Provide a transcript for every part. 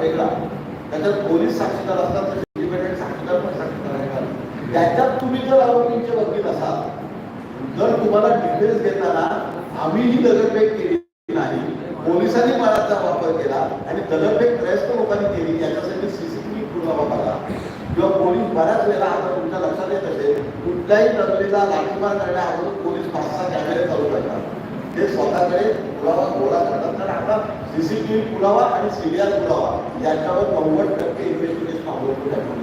वेगळा. त्याच्यात पोलीस साक्षीदार असतात तर इंडिपेंडेंट साक्षीदार पण साक्षीदार आहेत. त्याच्यात तुम्ही जर आरोपींचे वकील असाल जर तुम्हाला डिफेन्स घेताना आम्हीही दगडफेक केली नाही पोलिसांनी बळाचा वापर केला आणि दगडफेक त्रयस्थ लोकांनी केली याच्यासाठी सीसीटीव्ही पुरावा बघा किंवा पोलीस बऱ्याच वेळेला आता तुमच्या लक्षात येत असेल कुठल्याही दंगलीला लाठीमार करण्या अगोदर पोलीस पाच सहा कॅमेरे चालू करतात. ते स्वतःकडे पुरावा गोळा करतात. कारण आता सीसीटीव्ही पुरावा आणि सिरियल पुरावा याच्यावर नव्वद टक्के इन्व्हेस्टिगेशन अवलंबून आहे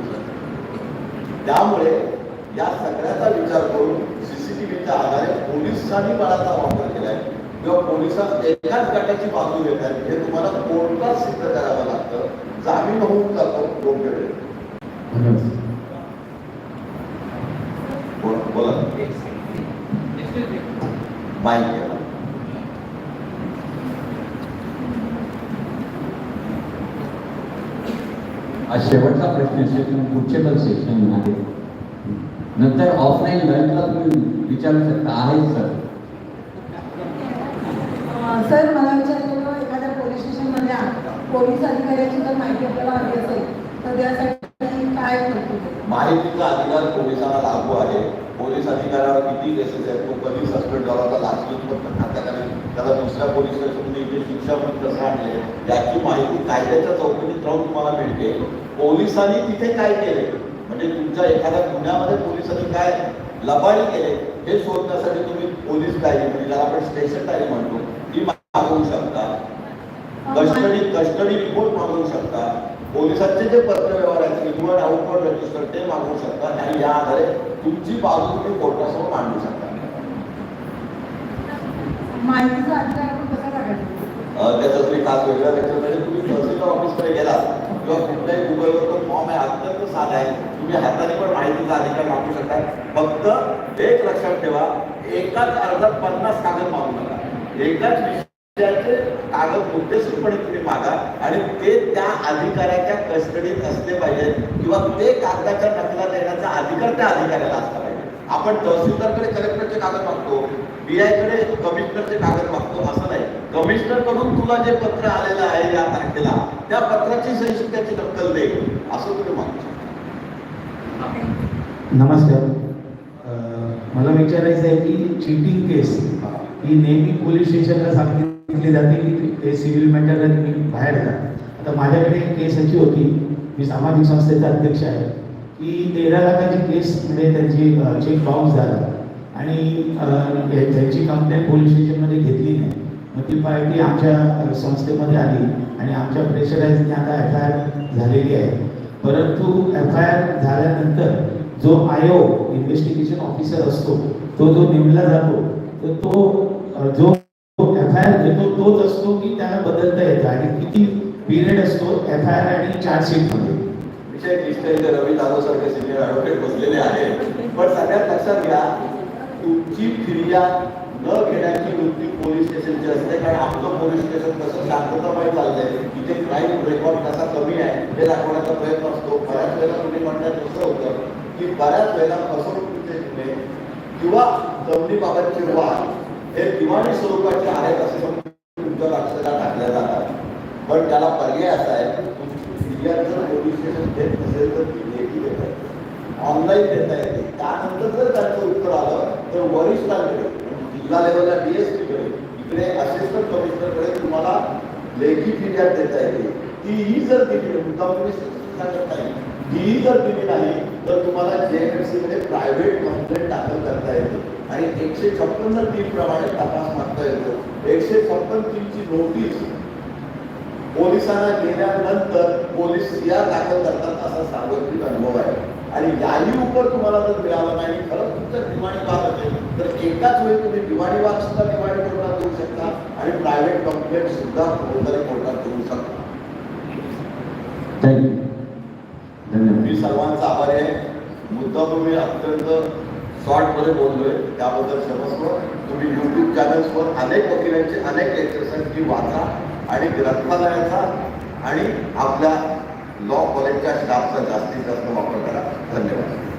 त्यामुळे या सगळ्याचा विचार करून सीसीटीव्हीच्या आधारे पोलिसांनी बळाचा वापर केलाय. किंवा पोलिसात एकाच गटाची बाजू घेत आहेत हे तुम्हाला कोर्टात सिद्ध करावं लागतं. जामीन होऊन जातो योग्य धन्यवाद. बोला- बोला माईक घ्या. आज शेवटचा प्रश्न सेशन पुढचे सेशन आहे नंतर ऑफलाईन लंचला तुम्ही विचारू शकता आहे सर. सर मला एखाद्या पोलीस पोलीस अधिकाऱ्याची जर माहिती आपल्याला हवी असेल तर त्यासाठी काय करतो माहितीचा अधिकार पोलिसांना लागू आहे. पोलीस अधिकाऱ्यावर किती केसेस आहेत तो कधी सस्पेंड झाला होता लाचलुचपत त्याला दुसऱ्या पोलीस स्टेशनमध्ये इथे शिक्षा पण कसं आणले. याची माहिती कायद्याच्या चौकटीत राहून तुम्हाला मिळते. पोलिसांनी तिथे काय केले? म्हणजे तुमच्या एखाद्या गुन्ह्यामध्ये पोलिसांनी काय लबाडी केले? हे शोधण्यासाठी तुम्ही पोलीस डायरी म्हणजे ज्याला आपण स्टेशन डायरी म्हणतो ती मागवू शकता. कस्टडी कस्टडी रिपोर्ट मागवू शकता. पोलिसांचे जे पत्रव्यवहार आहेत किंवा आउटवर्ड रजिस्टर ते मागवू शकता. आणि या आधारे तुमची बाजू तुम्ही कोर्टासमोर मांडू शकता माहितीचा अधिकार आपण कसा त्याचा तुम्ही खास वेगळा त्याच्यामध्ये तुम्ही तहसीलदार ऑफिसकडे गेला किंवा कुठल्याही गुगलवर तो फॉर्म आहे अत्यंत साधा आहे. तुम्ही हाताने पण माहितीचा अधिकार मागू शकता फक्त एक लक्षात ठेवा एकाच अर्जात पन्नास कागद मागू नका. एकाच विषयाचे कागद मुद्देसूरपणे तुम्ही मागा आणि ते त्या अधिकाऱ्याच्या कस्टडीत असले पाहिजेत किंवा ते कागदाच्या नकला देण्याचा अधिकार त्या अधिकाऱ्याला असला आपण तहसीलदारकडे कलेक्टरचे कागद मागतो BI कडे कमिशनरचे कागद मागतो असं नाही. कमिशनरकडून तुला जे पत्र आलेलं आहे या तारखेला त्या पत्राची सही त्याची नक्कल दे असं तुम्ही मागू शकता नमस्कार मला विचारायचं आहे की चीटिंग केस ही नेहमी पोलीस स्टेशनला सांगितली जाते की ते सिव्हिल मॅटर तुम्ही बाहेर जा आता माझ्याकडे केस अशी होती. मी सामाजिक संस्थेचा अध्यक्ष आहे. की तेरा लाखाची केस म्हणजे त्यांची चेक बाउन्स झाला आणि त्यांची कंप्लेंट पोलीस स्टेशनमध्ये घेतली नाही. मग ती पार्टी आमच्या संस्थेमध्ये आली आणि आमच्या प्रेशराईजने आता एफ आय आर झालेली आहे. परंतु एफ आय आर झाल्यानंतर जो आयोग इन्व्हेस्टिगेशन ऑफिसर असतो तो जो नेमला जातो तर तो जो एफ आय आर घेतो तोच असतो की त्याला बदलता येतं. आणि किती पिरियड असतो एफ आय आर आणि चार्जशीटमध्ये विषय क्लिष्ट रवी जाधव सारखे सिनियर ॲडव्होकेट बसलेले आहेत. पण सगळ्यात लक्षात घ्या तुमची फिर्याद न घेण्याची वृत्ती पोलीस स्टेशनची असते कारण आपलं पोलीस स्टेशन कसं शांततामय चाललंय. तिथे क्राईम रेकॉर्ड कसा कमी आहे हे दाखवण्याचा प्रयत्न असतो. बऱ्याच वेळेला तुम्ही म्हणण्यात कसं होतं की बऱ्याच वेळेला फसवणुकीचे गुन्हे किंवा जमिनीबाबतचे वाद हे दिवाणी स्वरूपाचे आहेत असं तुमच्या लक्षात टाकल्या जातात. पण त्याला पर्याय असा आहे तुमची जर पोलीस स्टेशन देत नसेल तर ती लेखी देता येते ऑनलाईन देता येते त्यानंतर जर त्यांचं उत्तर आलं तर वरिष्ठांकडे जिल्हा लेवलला डीएसपीकडे इकडे असिस्टंट कमिशनरकडे तुम्हाला लेखी फिर्याद देता येते तीही जर दिली मुद्दा सांगत नाही तीही जर दिली नाही तर तुम्हाला जे एम सी मध्ये प्रायव्हेट कंप्लेंट दाखल करता येते आणि एकशे छप्पन तीन प्रमाणे तपास मागता येतो एकशे छप्पन तीनची नोटीस पोलिसांना गेल्यानंतर पोलीस या दाखल करतात असा सार्वत्रिक अनुभव आहे. आणि याही उपर तुम्हाला जर मिळालं नाही खरंच तुमचं दिवाणी वाद असेल तर एकाच वेळी तुम्ही दिवाणी वाद सुद्धा दिवाणी कोर्टात देऊ शकता आणि प्रायव्हेट कंप्लेंट सुद्धा फौजदारी कोर्टात देऊ शकता. मी सर्वांचा आभारी आहे. मुद्दा तुम्ही अत्यंत शॉर्टमध्ये बोललोय. त्याबद्दल क्षमस्व तुम्ही युट्यूब चॅनल्सवर अनेक वकिलांचे अनेक लेक्चर्स आहेत ती वाचा. आणि ग्रंथालयाचा आणि आपल्या लॉ कॉलेजच्या स्टाफचा जास्तीत जास्त वापर करा. धन्यवाद.